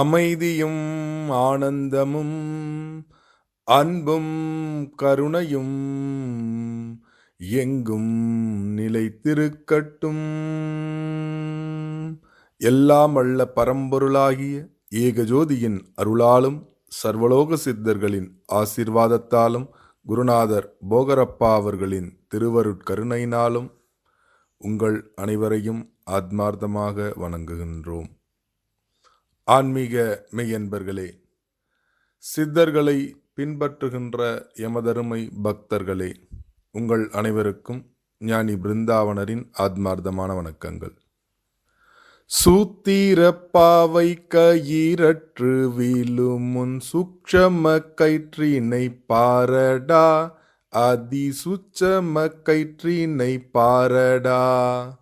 அமைதியும் ஆனந்தமும் அன்பும் கருணையும் எங்கும் நிலைத்திருக்கட்டும். எல்லாம் வல்ல பரம்பொருளாகிய ஏகஜோதியின் அருளாலும் சர்வலோக சித்தர்களின் ஆசீர்வாதத்தாலும் குருநாதர் போகரப்பா அவர்களின் திருவருட்கருணையினாலும் உங்கள் அனைவரையும் ஆத்மார்த்தமாக வணங்குகின்றோம். ஆன்மீக மெய்யன்பர்களே சித்தர்களை பின்பற்றுகின்ற எமதருமை பக்தர்களே உங்கள் அனைவருக்கும் ஞானி பிருந்தாவனரின் ஆத்மார்த்தமான வணக்கங்கள். சூத்திரப்பாவை கயிரற்று வீழுமுன் முன் சுக்ஷம கயிற்றினை பாரடா அதி சுச்சம கயிற்றினை பாரடா.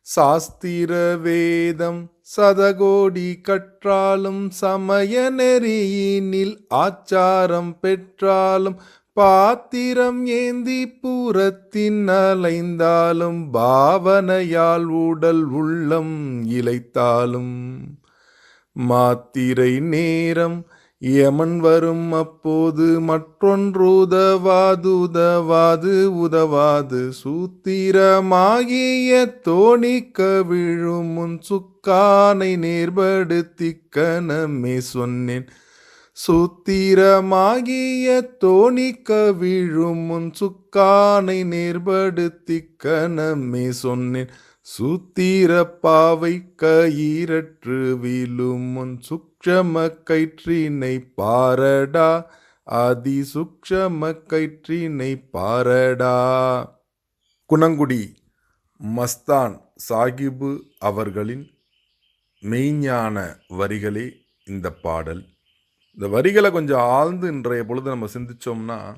சாஸ்திர வேதம் சதகோடி கற்றாலும் சமய நெறியினில் ஆச்சாரம் பெற்றாலும் பாத்திரம் ஏந்தி பூரத்தின் அலைந்தாலும் பாவனையால் உடல் உள்ளம் இழைத்தாலும். மாத்திரை நேரம் யமன் வரும் அப்போது மற்றொன்று உதவாது உதவாது சூத்திரமாகிய தோணிக்க விழும் முன் சுக்கானை நேர்படுத்தி கனமே சொன்னேன். சூத்திரமாகிய தோணிக்க விழும் முன் சுக்கானை நேர்படுத்தி கனமே சொன்னேன். சூத்திரப்பாவை கயிறற்று கயிரற்று வீழும் முன் சுக்ஷம கயிற்றினை பாரடா அதி சுக்ஷம கயிற்றினை பாரடா. குணங்குடி மஸ்தான் சாகிபு அவர்களின் மெய்ஞான வரிகளே இந்த பாடல். இந்த வரிகளை கொஞ்சம் ஆழ்ந்து இன்றைய பொழுது நம்ம சிந்திச்சோம்னா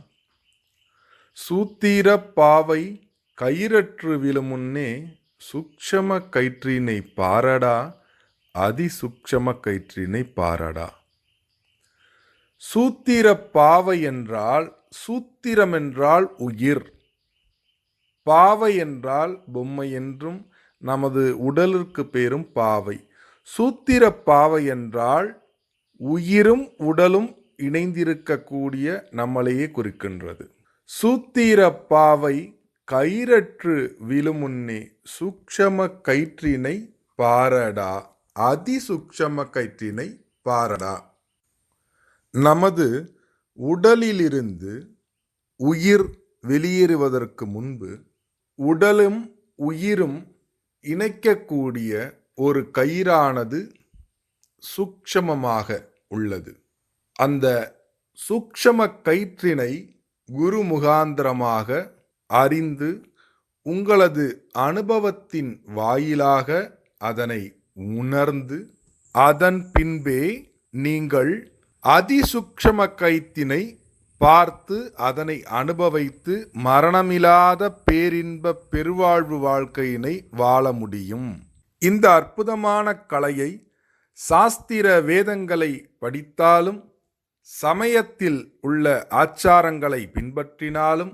சூத்திர பாவை கயிறற்று விழும் முன்னே சுக்ஷம கயிற்றினை பாரடா அதி சுக்ஷம கயிற்றினை பாரடா. சூத்திர பாவை என்றால் சூத்திரம் என்றால் உயிர். பாவை என்றால் பொம்மை என்றும் நமது உடலிற்கு பேரும் பாவை. சூத்திர பாவை என்றால் உயிரும் உடலும் இணைந்திருக்கக்கூடிய நம்மளையே குறிக்கின்றது. சூத்திர பாவை கயிறற்று விழுமுன்னே சூக்ஷம கயிற்றினை பாரடா அதிசூக்ஷம கயிற்றினை பாரடா. நமது உடலிலிருந்து உயிர் வெளியேறுவதற்கு முன்பு உடலும் உயிரும் இணைக்கக்கூடிய ஒரு கயிறானது சூக்ஷமமாக உள்ளது. அந்த சூக்ஷம கயிற்றினை குரு முகாந்திரமாக அறிந்து உங்களது அனுபவத்தின் வாயிலாக அதனை உணர்ந்து அதன் பின்பே நீங்கள் அதிசூக்ஷம கைத்தினை பார்த்து அதனை அனுபவித்து மரணமில்லாத பேரின்ப பெருவாழ்வு வாழ்க்கையினை வாழ முடியும். இந்த அற்புதமான கலையை சாஸ்திர வேதங்களை படித்தாலும் சமயத்தில் உள்ள ஆச்சாரங்களை பின்பற்றினாலும்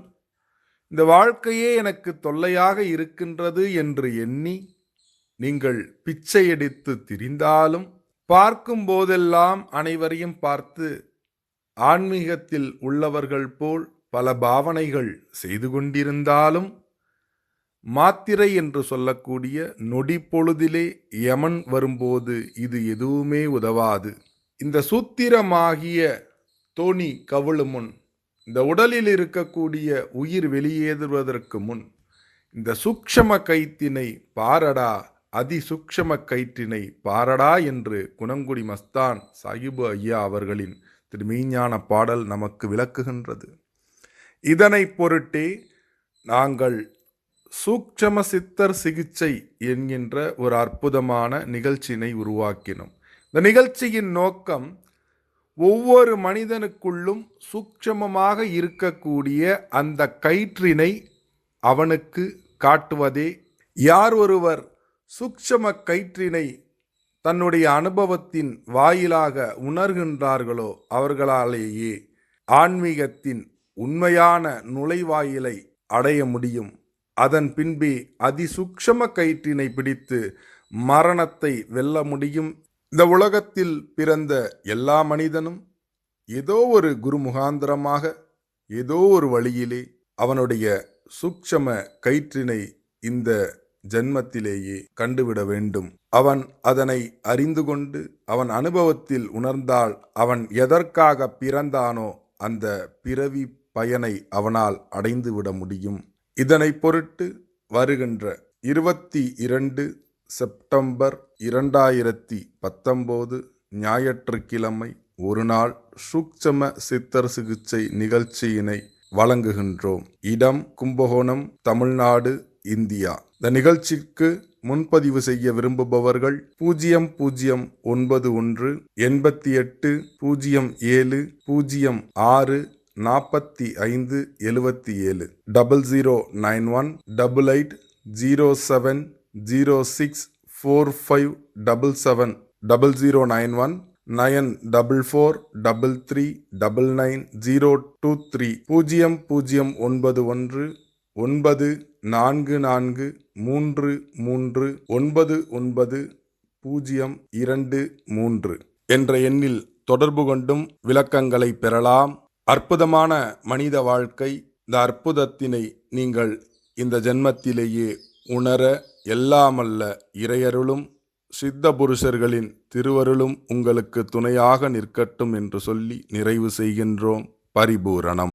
இந்த வாழ்க்கையே எனக்கு தொல்லையாக இருக்கின்றது என்று எண்ணி நீங்கள் பிச்சையடித்து திரிந்தாலும் பார்க்கும் போதெல்லாம் அனைவரையும் பார்த்து ஆன்மீகத்தில் உள்ளவர்கள் போல் பல பாவனைகள் செய்து கொண்டிருந்தாலும் மாத்திரை என்று சொல்லக்கூடிய நொடி பொழுதிலே யமன் வரும்போது இது எதுவுமே உதவாது. இந்த சூத்திரமாகிய தோணி கவிழு முன் இந்த உடலில் இருக்கக்கூடிய உயிர் வெளியேறுவதற்கு முன் இந்த சூக்ஷம கைத்தினை பாரடா அதிசூக்ஷம கயிற்றினை பாரடா என்று குணங்குடி மஸ்தான் சாகிபு ஐயா அவர்களின் திருமெய்ஞான பாடல் நமக்கு விளக்குகின்றது. இதனை பொருட்டே நாங்கள் சூக்ஷம சித்தர் சிகிச்சை என்கின்ற ஒரு அற்புதமான நிகழ்ச்சியினை உருவாக்கினோம். இந்த நிகழ்ச்சியின் நோக்கம் ஒவ்வொரு மனிதனுக்குள்ளும் சூக்ஷமமாக இருக்கக்கூடிய அந்த கயிற்றினை அவனுக்கு காட்டுவதே. யார் ஒருவர் சூக்ஷம கயிற்றினை தன்னுடைய அனுபவத்தின் வாயிலாக உணர்கின்றார்களோ அவர்களாலேயே ஆன்மீகத்தின் உண்மையான நுழைவாயிலை அடைய முடியும். அதன் பின்பே அதிசூக்ஷம கயிற்றினை பிடித்து மரணத்தை வெல்ல முடியும் இந்த உலகத்தில் பிறந்த எல்லா மனிதனும் ஏதோ ஒரு குரு முகாந்திரமாக ஏதோ ஒரு வழியிலே அவனுடைய சூட்சம கயிற்றினை இந்த ஜென்மத்திலேயே கண்டுவிட வேண்டும். அவன் அதனை அறிந்து கொண்டு அவன் அனுபவத்தில் உணர்ந்தால் அவன் எதற்காக பிறந்தானோ அந்த பிறவி பயனை அவனால் அடைந்துவிட முடியும். இதனை பொருட்டு வருகின்ற இருபத்தி இரண்டு செப்டம்பர் இரண்டாயிரத்தி பத்தொம்போது ஞாயிற்றுக்கிழமை ஒரு நாள் சூக்ஷம சித்தர் சிகிச்சை நிகழ்ச்சியினை வழங்குகின்றோம். இடம் கும்பகோணம் தமிழ்நாடு இந்தியா. இந்த நிகழ்ச்சிக்கு முன்பதிவு செய்ய விரும்புபவர்கள் பூஜ்ஜியம் பூஜ்ஜியம் ஒன்பது ஒன்று எண்பத்தி எட்டு பூஜ்ஜியம் ஏழு பூஜ்ஜியம் ஆறு நாற்பத்தி ஐந்து எழுபத்தி ஏழு. Double zero nine one double eight zero seven zero six four five double seven double zero nine one nine double four double three double nine zero two three பூஜ்ஜியம் பூஜ்ஜியம் ஒன்பது ஒன்று ஒன்பது நான்கு நான்கு மூன்று மூன்று ஒன்பது ஒன்பது பூஜ்ஜியம் இரண்டு மூன்று என்ற எண்ணில் தொடர்பு கொண்டும் விளக்கங்களை பெறலாம். அற்புதமான மனித வாழ்க்கை. இந்த அற்புதத்தினை நீங்கள் இந்த ஜென்மத்திலேயே உணர எல்லாமல்ல இறையருளும் சித்த புருஷர்களின் திருவருளும் உங்களுக்கு துணையாக நிற்கட்டும் என்று சொல்லி நிறைவு செய்கின்றோம். பரிபூரணம்.